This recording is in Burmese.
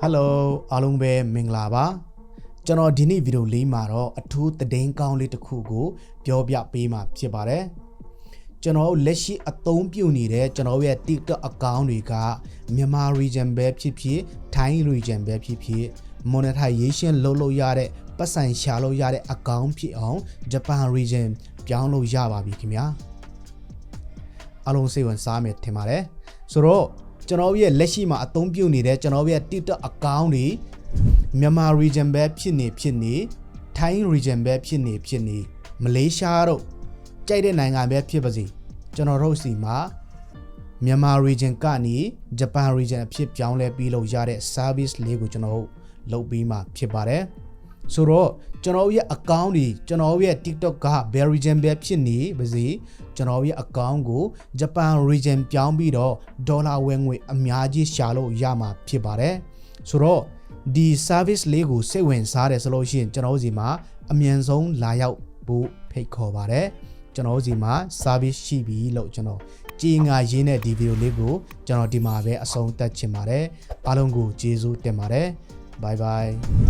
ဟယ်လိုအားလုံးပဲမင်္ဂလာပါကျွန်တော်ဒီနေ့ဗီဒီယိုလေးမှာတော့အထူးသတင်းကောင်းလေးတစ်ခုကို ပြောပြပေးမှာဖြစ်ပါတယ်ကျွန်တော်တို့လက်ရှိအသုံးပြုနေတဲ့ကျွန်တော်ရဲ့ TikTok account တွေကမြန်မာ region ပဲဖြစ်ဖြစ် Thai region ပဲဖြစ်ဖြစ် monetization လုပ်လို့ရတဲ့ပတ်စံရှာလို့ရတဲ့ account ဖြစ်အောင် Japan region ပြောင်းလို့ရပါပြီခင်ဗျာ အလုံးစိတ်ဝင်စားမယ်ထင်ပါတယ်ဆိုတော့ကျွန်တော်ရဲ့လက်ရှိမှာအသုံးပြုနေတဲ့ကျွန်တော်ရဲ့ TikTok account တွေမြန်မာ region ပဲဖြစ်နေဖြစ်နေ Thai region ပဲဖြစ်နေဖြစ်နေမလေးရှားတို့ကြိုက်တဲ့နိုင်ငံပဲဖြစ်ပါစေကျွန်တော်တို့စီမှာမြန်မာ region ကနေ Japan region အဖြစ်ပြောင်းလဲပြီးလို့ရတဲ့ service လေးကိုကျွန်တော်တို့လုပ်ပြီးမှဖြစ်ပါတယ် ဆိုတော့ကျွန်တော်ရဲ့ account တွေကျွန်တော်ရဲ့ TikTok က Bear region ပဲဖြစ်နေပါစေကျွန်တော်ရဲ့ account ကို Japan region ပြောင်းပြီးတော့ဒေါ်လာဝင်ငွေအများကြီးရှာလို့ရမှာဖြစ်ပါတယ်ဆိုတော့ဒီ service လေးကိုစိတ်ဝင်စားတယ်ဆိုလို့ရှိရင်ကျွန်တော်တို့စီမှာအမြန်ဆုံးလာရောက်ဖို့ဖိတ်ခေါ်ပါတယ်ကျွန်တော်တို့စီမှာ service ရှိပြီလို့ကျွန်တော်ကြီးငါရင်းတဲ့ဒီဗီဒီယိုလေးကိုကျွန်တော်ဒီမှာပဲအဆုံးသတ်ချင်ပါတယ်အားလုံးကိုကျေးဇူးတင်ပါတယ် bye bye